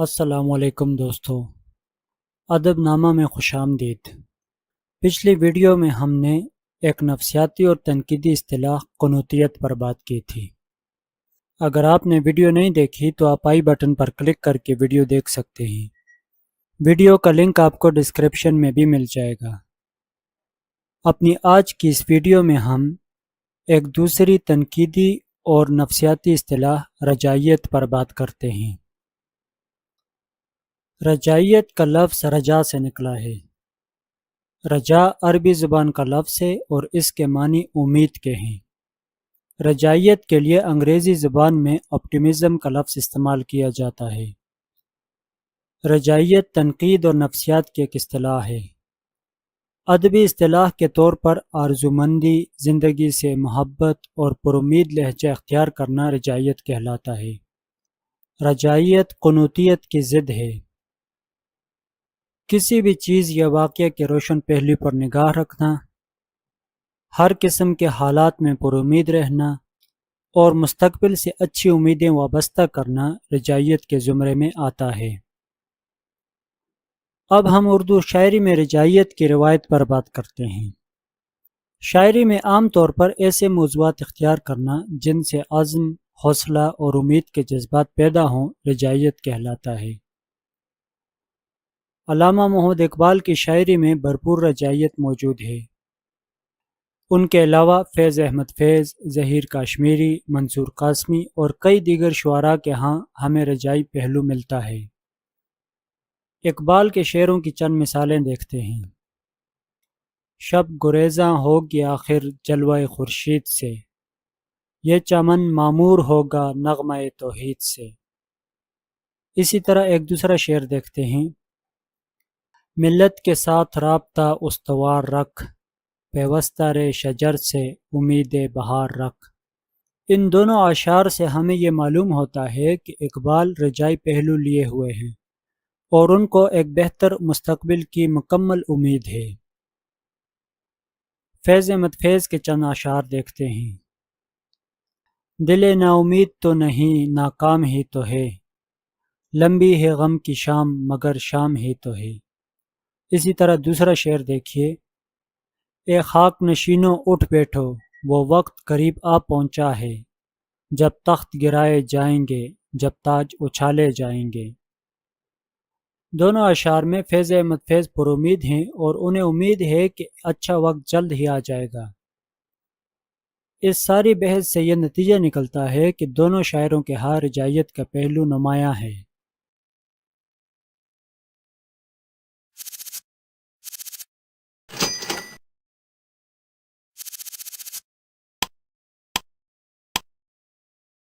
السلام علیکم دوستو۔ ادب نامہ میں خوش آمدید۔ پچھلی ویڈیو میں ہم نے ایک نفسیاتی اور تنقیدی اصطلاح قنوتیت پر بات کی تھی۔ اگر آپ نے ویڈیو نہیں دیکھی تو آپ آئی بٹن پر کلک کر کے ویڈیو دیکھ سکتے ہیں۔ ویڈیو کا لنک آپ کو ڈسکرپشن میں بھی مل جائے گا۔ اپنی آج کی اس ویڈیو میں ہم ایک دوسری تنقیدی اور نفسیاتی اصطلاح رجائیت پر بات کرتے ہیں۔ رجائیت کا لفظ رجا سے نکلا ہے۔ رجا عربی زبان کا لفظ ہے اور اس کے معنی امید کے ہیں۔ رجائیت کے لیے انگریزی زبان میں آپٹیمزم کا لفظ استعمال کیا جاتا ہے۔ رجائیت تنقید اور نفسیات کی ایک اصطلاح ہے۔ ادبی اصطلاح کے طور پر آرزومندی، زندگی سے محبت اور پرامید لہجہ اختیار کرنا رجائیت کہلاتا ہے۔ رجائیت قنوتیت کی ضد ہے۔ کسی بھی چیز یا واقعہ کے روشن پہلو پر نگاہ رکھنا، ہر قسم کے حالات میں پر امید رہنا اور مستقبل سے اچھی امیدیں وابستہ کرنا رجائیت کے زمرے میں آتا ہے۔ اب ہم اردو شاعری میں رجائیت کی روایت پر بات کرتے ہیں۔ شاعری میں عام طور پر ایسے موضوعات اختیار کرنا جن سے عزم، حوصلہ اور امید کے جذبات پیدا ہوں رجائیت کہلاتا ہے۔ علامہ محمد اقبال کی شاعری میں بھرپور رجائیت موجود ہے۔ ان کے علاوہ فیض احمد فیض، ظہیر کاشمیری، منصور قاسمی اور کئی دیگر شعراء کے ہاں ہمیں رجائی پہلو ملتا ہے۔ اقبال کے شعروں کی چند مثالیں دیکھتے ہیں۔ شب گریزاں ہوگی آخر جلوہ خورشید سے۔ یہ چمن معمور ہوگا نغمہ توحید سے۔ اسی طرح ایک دوسرا شعر دیکھتے ہیں۔ ملت کے ساتھ رابطہ استوار رکھ، پیوستہ رے شجر سے امید بہار رکھ۔ ان دونوں اشعار سے ہمیں یہ معلوم ہوتا ہے کہ اقبال رجائی پہلو لیے ہوئے ہیں اور ان کو ایک بہتر مستقبل کی مکمل امید ہے۔ فیض احمد فیض کے چند اشعار دیکھتے ہیں۔ دل نا امید تو نہیں، ناکام ہی تو ہے۔ لمبی ہے غم کی شام، مگر شام ہی تو ہے۔ اسی طرح دوسرا شعر دیکھیے۔ اے خاک نشینوں، اٹھ بیٹھو، وہ وقت قریب آ پہنچا ہے۔ جب تخت گرائے جائیں گے، جب تاج اچھالے جائیں گے۔ دونوں اشعار میں فیض احمد فیض پر امید ہیں اور انہیں امید ہے کہ اچھا وقت جلد ہی آ جائے گا۔ اس ساری بحث سے یہ نتیجہ نکلتا ہے کہ دونوں شاعروں کے ہار رجائیت کا پہلو نمایاں ہے۔